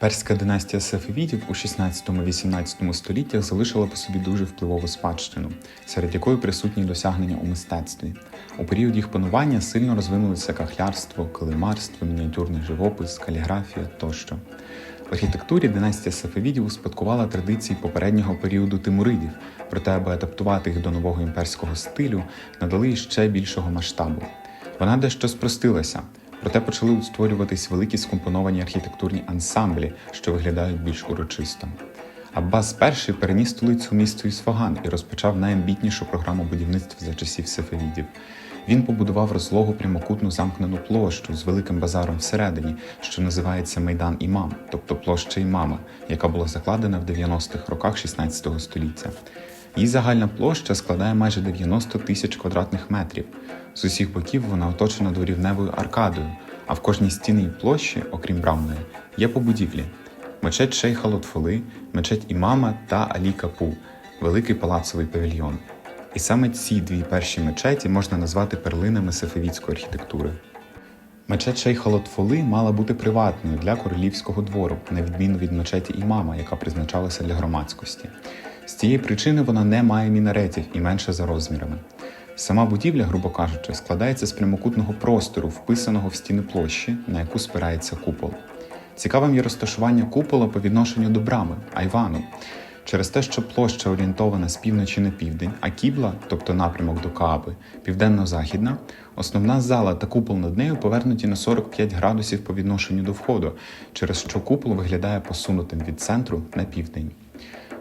Перська династія Сефевідів у 16-18 століттях залишила по собі дуже впливову спадщину, серед якої присутні досягнення у мистецтві. У період їх панування сильно розвинулися кахлярство, килимарство, мініатюрний живопис, каліграфія тощо. В архітектурі династія Сефевідів успадкувала традиції попереднього періоду тимуридів, проте, аби адаптувати їх до нового імперського стилю, надали ще більшого масштабу. Вона дещо спростилася, проте почали створюватись великі скомпоновані архітектурні ансамблі, що виглядають більш урочисто. Аббас І переніс столицю місто Ісфаган і розпочав найамбітнішу програму будівництва за часів Сефевідів. Він побудував розлогу прямокутну замкнену площу з великим базаром всередині, що називається Майдан Імам, тобто площа Імама, яка була закладена в 90-х роках 16 століття. Її загальна площа складає майже 90 тисяч квадратних метрів. З усіх боків вона оточена дворівневою аркадою, а в кожній стіні і площі, окрім брамної, є побудівлі: мечеть Шейха Лотфоли, мечеть Імама та Алі Капу, великий палацовий павільйон. І саме ці дві перші мечеті можна назвати перлинами сефевідської архітектури. Мечеть Шейха Лотфоли мала бути приватною для королівського двору, на відміну від мечеті імама, яка призначалася для громадськості. З цієї причини вона не має мінаретів і менша за розмірами. Сама будівля, грубо кажучи, складається з прямокутного простору, вписаного в стіни площі, на яку спирається купол. Цікавим є розташування купола по відношенню до брами Айвану. Через те, що площа орієнтована з півночі на південь, а кібла, тобто напрямок до Кааби, південно-західна, основна зала та купол над нею повернуті на 45 градусів по відношенню до входу, через що купол виглядає посунутим від центру на південь.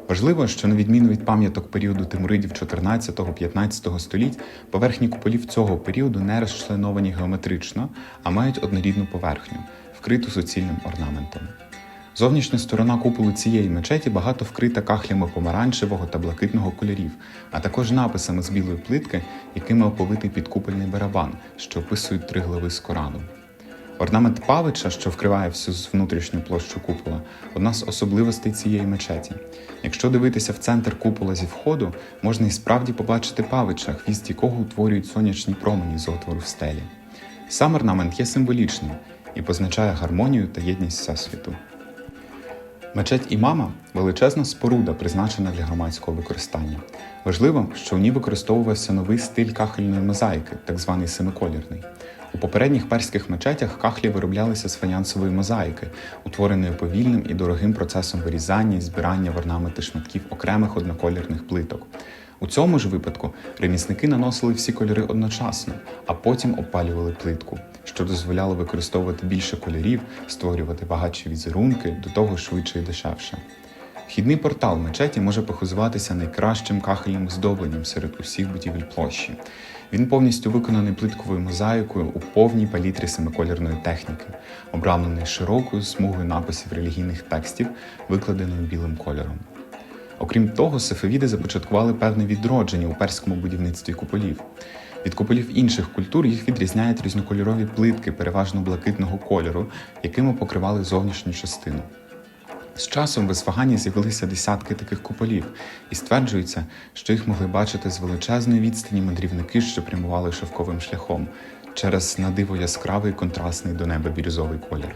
Важливо, що на відміну від пам'яток періоду тимуридів 14-15 століть, поверхні куполів цього періоду не розчленовані геометрично, а мають однорідну поверхню, вкриту суцільним орнаментом. Зовнішня сторона куполу цієї мечеті багато вкрита кахлями помаранчевого та блакитного кольорів, а також написами з білої плитки, якими оповитий підкупольний барабан, що описують три глави з Корану. Орнамент павича, що вкриває всю внутрішню площу купола, одна з особливостей цієї мечеті. Якщо дивитися в центр купола зі входу, можна і справді побачити павича, хвіст якого утворюють сонячні промені з отвору в стелі. Сам орнамент є символічним і позначає гармонію та єдність всесвіту. Мечеть імама величезна споруда, призначена для громадського використання. Важливо, що в ній використовувався новий стиль кахельної мозаїки, так званий семиколірний. У попередніх перських мечетях кахлі вироблялися з фаянсової мозаїки, утвореної повільним і дорогим процесом вирізання і збирання в орнаменти шматків окремих одноколірних плиток. У цьому ж випадку ремісники наносили всі кольори одночасно, а потім опалювали плитку, що дозволяло використовувати більше кольорів, створювати багатші візерунки, до того швидше і дешевше. Вхідний портал мечеті може похизуватися найкращим кахельним оздобленням серед усіх будівель площі. Він повністю виконаний плитковою мозаїкою у повній палітрі семиколірної техніки, обрамлений широкою смугою написів релігійних текстів, викладеною білим кольором. Окрім того, сефевіди започаткували певне відродження у перському будівництві куполів. Від куполів інших культур їх відрізняють різнокольорові плитки, переважно блакитного кольору, якими покривали зовнішню частину. З часом в Ісфагані з'явилися десятки таких куполів, і стверджується, що їх могли бачити з величезної відстані мандрівники, що прямували шовковим шляхом, через надиво яскравий контрастний до неба бірюзовий колір.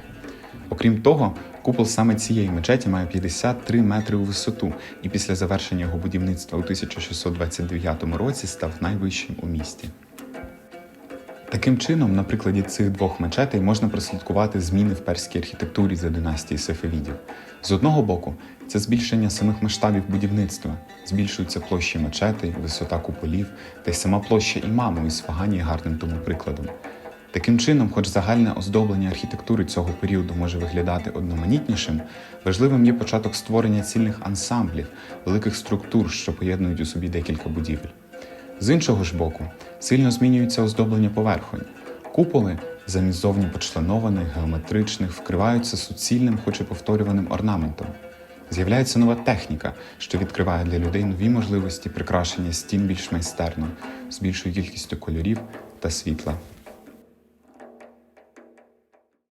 Окрім того, купол саме цієї мечеті має 53 метри у висоту, і після завершення його будівництва у 1629 році став найвищим у місті. Таким чином, на прикладі цих двох мечетей можна прослідкувати зміни в перській архітектурі за династії Сефевідів. З одного боку, це збільшення самих масштабів будівництва, збільшуються площі мечетей, висота куполів, та й сама площа імаму із Фагані гарним тому прикладом. Таким чином, хоч загальне оздоблення архітектури цього періоду може виглядати одноманітнішим, важливим є початок створення цільних ансамблів, великих структур, що поєднують у собі декілька будівель. З іншого ж боку, сильно змінюється оздоблення поверхонь. Куполи, замість зовні почленованих, геометричних, вкриваються суцільним, хоч і повторюваним орнаментом. З'являється нова техніка, що відкриває для людей нові можливості прикрашення стін більш майстерно, з більшою кількістю кольорів та світла.